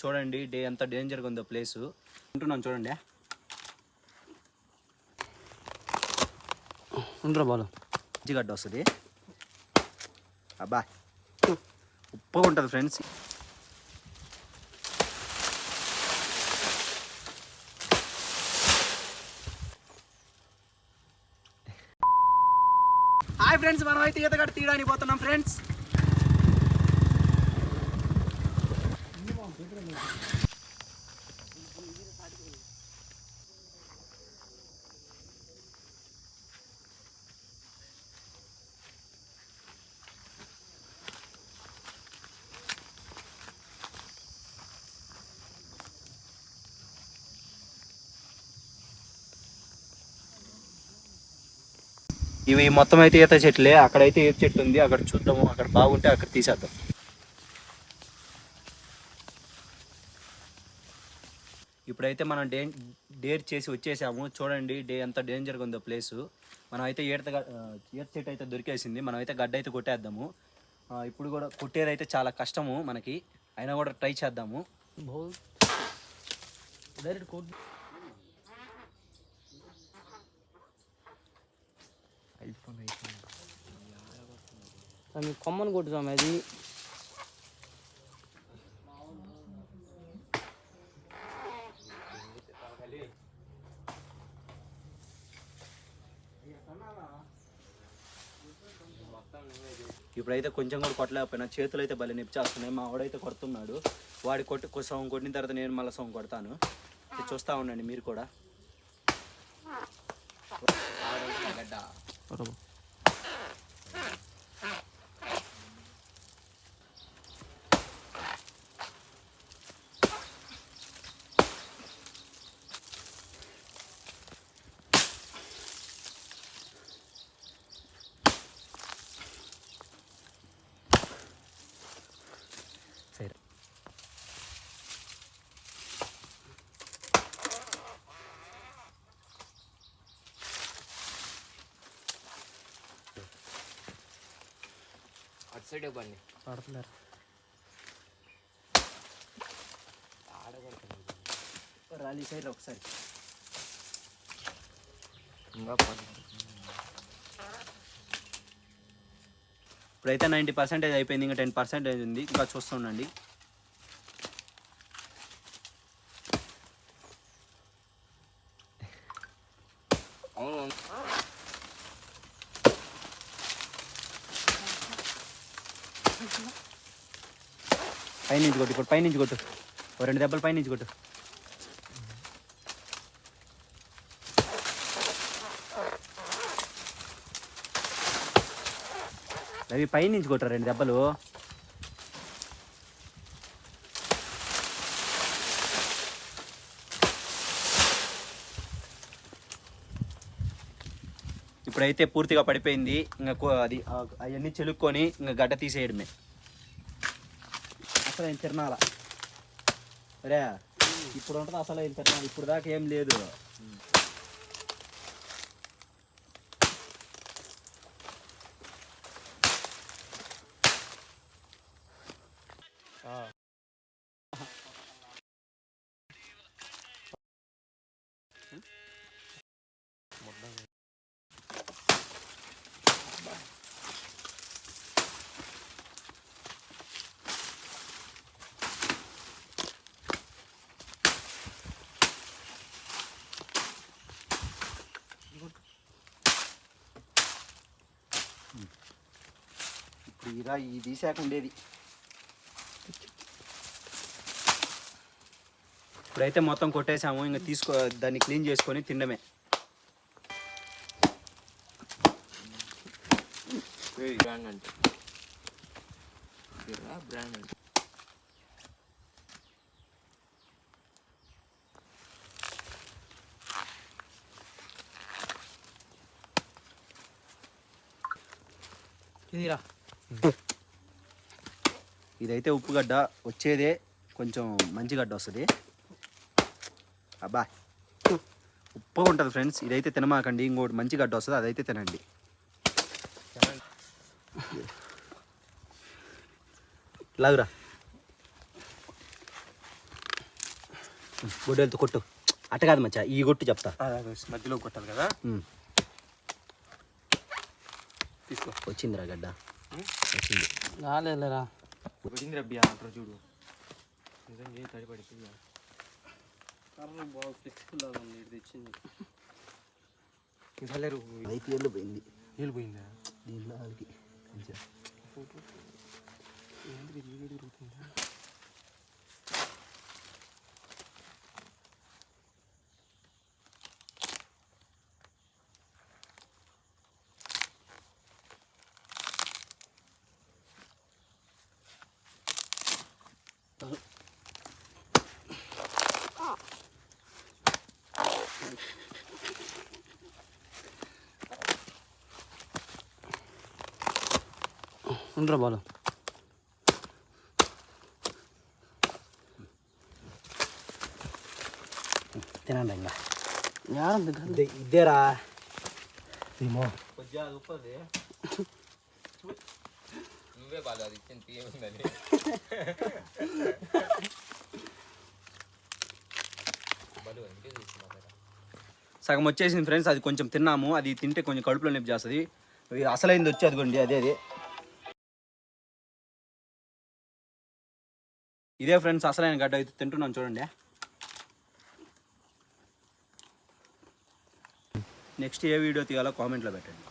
చూడండి డే ఎంత డేంజర్గా ఉందో ప్లేస్ ఉంటున్నాను చూడండి. ఉండరా బాలు. మంచిగడ్డ వస్తుంది. అబ్బా. ఉప్పగా ఉంటుంది ఫ్రెండ్స్ హాయ్ ఫ్రెండ్స్ మనం అయితే ఈతగడ్డ తీయడానికి పోతున్నాం ఫ్రెండ్స్ ఇవి మొత్తం అయితే ఈత చెట్లే. అక్కడైతే ఏ చెట్టు ఉంది. అక్కడ చూద్దాము. అక్కడ బాగుంటే అక్కడ తీసేద్దాం. ఇప్పుడైతే మనం డే డేర్ చేసి వచ్చేసాము. చూడండి డే ఎంత డేంజర్గా ఉందో ప్లేసు. మనం అయితే ఏడత ఈత చెట్టు అయితే దొరికేసింది. మనం అయితే గడ్డ అయితే కొట్టేద్దాము. ఇప్పుడు కూడా కొట్టేది అయితే చాలా కష్టము మనకి. అయినా కూడా ట్రై చేద్దాము. డైరెక్ట్ స్వామి కొమ్మను కొట్టుదాం అది. ఇప్పుడైతే కొంచెం కూడా కొట్టలేకపోయినా చేతులు అయితే భలే నిప్చేస్తున్నాయి. మా ఆవిడైతే కొడుతున్నాడు. వాడి కొట్టి సగం కొట్టిన తర్వాత నేను మళ్ళీ సగం కొడతాను. చూస్తూ ఉండండి మీరు కూడా. గడ్డ సైడ్ బండి? పడుతున్నారు. రాలి సైడ్ ఒకసారి. ఇంకా ఇప్పుడైతే నైంటీ పర్సెంటేజ్ అయిపోయింది ఇంకా టెన్ పర్సెంటేజ్ ఉంది. ఇంకా చూస్తుండండి అవును పైనుంచి కొట్టు ఇప్పుడు పైనుంచి కొట్టు. ఓ రెండు దెబ్బలు పైనుంచి కొట్టు. అవి పైనుంచి కొట్టారు రెండు దెబ్బలు. ఇప్పుడైతే పూర్తిగా పడిపోయింది. ఇంకా అది అవన్నీ చెలుక్కొని ఇంకా గడ్డ తీసేయడమే. అసలు ఏం తిరణాల రే ఇప్పుడు ఉంటుంది అసలు ఏం తిరణాలి ఇప్పుడు దాకా ఏం లేదు. ఇప్పుడు ఇలా ఇది తీసాక ఉండేది. ఇప్పుడైతే మొత్తం కొట్టేసాము. ఇంకా తీసుకో దాన్ని క్లీన్ చేసుకొని తినడమే. బ్రాండ్ అంటే. బ్రాండ్ అంటే. ఇదిరా. ఇదైతే ఉప్పుగడ్డ వచ్చేదే కొంచెం మంచి గడ్డ వస్తుంది. అబ్బా. ఉప్పుగా ఉంటుంది ఫ్రెండ్స్. ఇదైతే తినమాకండి. ఇంకోటి మంచి గడ్డ వస్తుంది అదైతే తినండి. లాగురా. గొడ్డలతో కొట్టు. అట్ట కాదు మచ్చా ఈ కొట్టు చెప్తా. మధ్యలో కొట్టాలి కదా. తీసుకో. వచ్చిందిరా గడ్డ. వచ్చింది. రాలేదులేరా. పడింది రబ్బి అంటారు చూడు. నిజంగా తడిపడి బాగా ఫ్లెక్సిబుల్ ఉంది ఇది తెచ్చింది. పోయింది. నీళ్ళు పోయిందా? దీంట్లో వాళ్ళకి మంచిగా. ఉండరా బాలు తినండి ఇంకా యాడ దగ్గర ఇదే- ఇదేరా ఏమో నువ్వే బాగా అది ఇచ్చింది తీయకుందని సగం వచ్చేసింది ఫ్రెండ్స్ అది కొంచెం తిన్నాము. అది తింటే కొంచెం కడుపులో నొప్పి చేస్తుంది. అసలైంది వచ్చి అదిగోండి అదే అదే. ఇదే ఫ్రెండ్స్ అసలైన గడ్డ. అయితే తింటున్నాను చూడండి. నెక్స్ట్ ఏ వీడియో తీయాలో కామెంట్లో పెట్టండి.